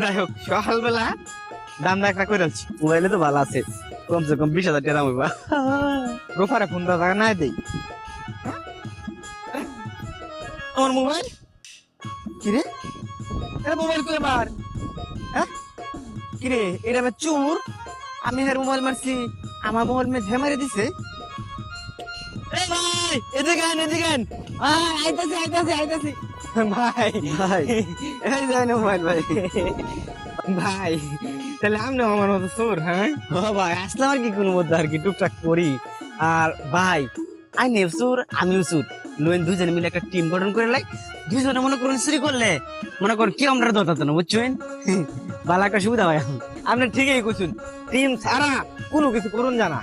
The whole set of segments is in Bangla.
যাই হোক, সকালবেলা দাম একটা করে আছি মোবাইলে তো ভালো আছে। কমসে কম বিশ হাজার টাকা হইবা। রোফারে ফোন দেওয়া টাকা নাই দেই। আমার মোবাইল? কিরে? এটা মোবাইল করে মার হ্যাঁ? কিরে, এটা চুর আমি হের মোবাইল মারছি, আমার মোবাইল মে ঝেমারে দিছে। এই ভাই এদিকে আন এদিকে আন আইতাছি আইতাছি আইতাছি। ভাই ভাই। এই না মোবাইল ভাই। ভাই তাহলে আমি আমার মতো চোর হ্যাঁ? ভাই আসলে আর কি কোনো মধ্যে আর কি টুকটাক করি? আর ভাই আই নেও চোর আমিও চোর। লোন দুজনে মিলে একটা টিম গঠন করে লাই। দুজনে মনে করুন চুরি করলে মনে করুন কি আমরা দতাতো না বুঝছেন? ভালো একটা সুবিধা ভাই। আপনি ঠিকই কুছুন টিম ছাড়া কোনো কিছু করুন জানা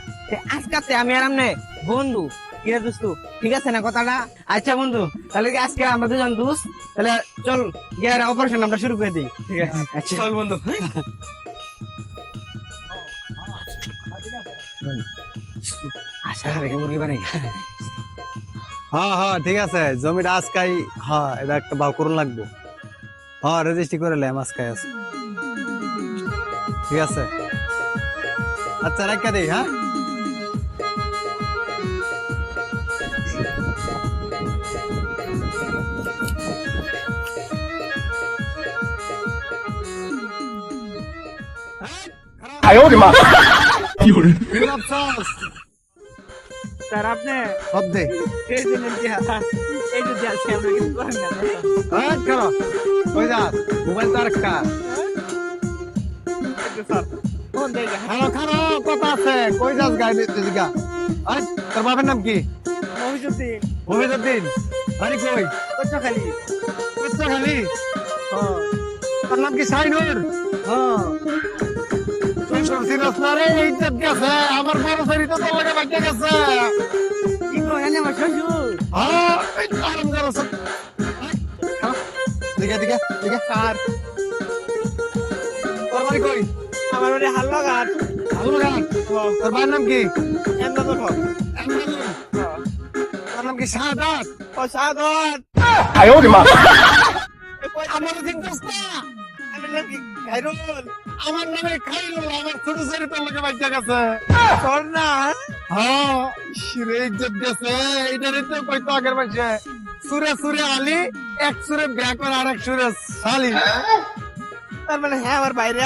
আজকাতে আমি আর আমনে বন্ধু কিরে দোস্তু? ঠিক আছে না কথাটা? আচ্ছা বন্ধু তাহলে কি আজকে আমরা দুজন দোস্ত? তাহলে চল গিয়ে অপারেশন আমরা শুরু করে দিই। ঠিক আছে? আচ্ছা। চল বন্ধু। আশা রেখে মুরগি বানাই। হ্যাঁ হ্যাঁ ঠিক আছে। জমিটা আজকাই হ্যাঁ এটা একটা বাউ করুন লাগবো। হ্যাঁ রেজিস্ট্রি করে লাই আজকাই আছে। ঠিক আছে? আচ্ছা রাখা দিই হ্যাঁ? কি ভাবছস? স্যার আপনি দে এই যে এই যে আজকে আমরা কিছু করেন না হ্যাঁ করো কই যাস মোবাইল তো আরেকটা স্যার যা খানো খানো কথা আছে কই যাস গাই দিদিকা আরে তোর বাবার নাম কি মহিজুদ্দিন মহিদুদ্দিন বাড়ি কই কত খালি বুঝছ খালি হ্যাঁ তোর নাম কি শাইনুর হ্যাঁ তুই না রে ইজ্জত গেছে আমার বড় শরীর তো তোর লাগে বাচ্চা গেছে। কি করেন আমার শ্বশুর? হ্যাঁ আরাম করো সব দিকে দিকে দিকে। স্যার। তোর বাড়ি কই? আমার বাড়ি হাল্লা ঘাট তোর বাবার নাম কি? তোর নাম কি শাহাদাত? ও সাদত আমার চিন্তাস না আমি নাকি খাইরুল আমার নামে খাইরুল আমার ছোট তোর লাগে বাচ্চা গেছে। সর না? হ্যাঁ ইজ্জত গেছে এটারে তো কইতো আগের মাসে। সুরে সুরে আলী এক সুরে ব্যাকর আর এক সুরে শালি। তার মানে হ্যাঁ আমার বাইরে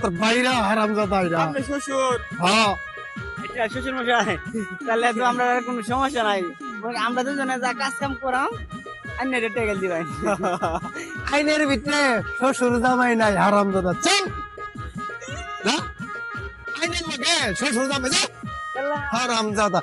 তোর বাইরা হারামজাদা এরা আপনি শ্বশুর। হ্যাঁ। আচ্ছা শ্বশুর মশাই তাহলে তো আমরা কোনো সমস্যা নাই। আমরা দুজনে যা কাজ কাম করাম আর নেটে টেকেল দিবাই আইনের ভিতরে শ্বশুর জামাই নাই হারামজাদা চল। না আইনের মধ্যে শ্বশুর জামাই হারাম হারামজাদা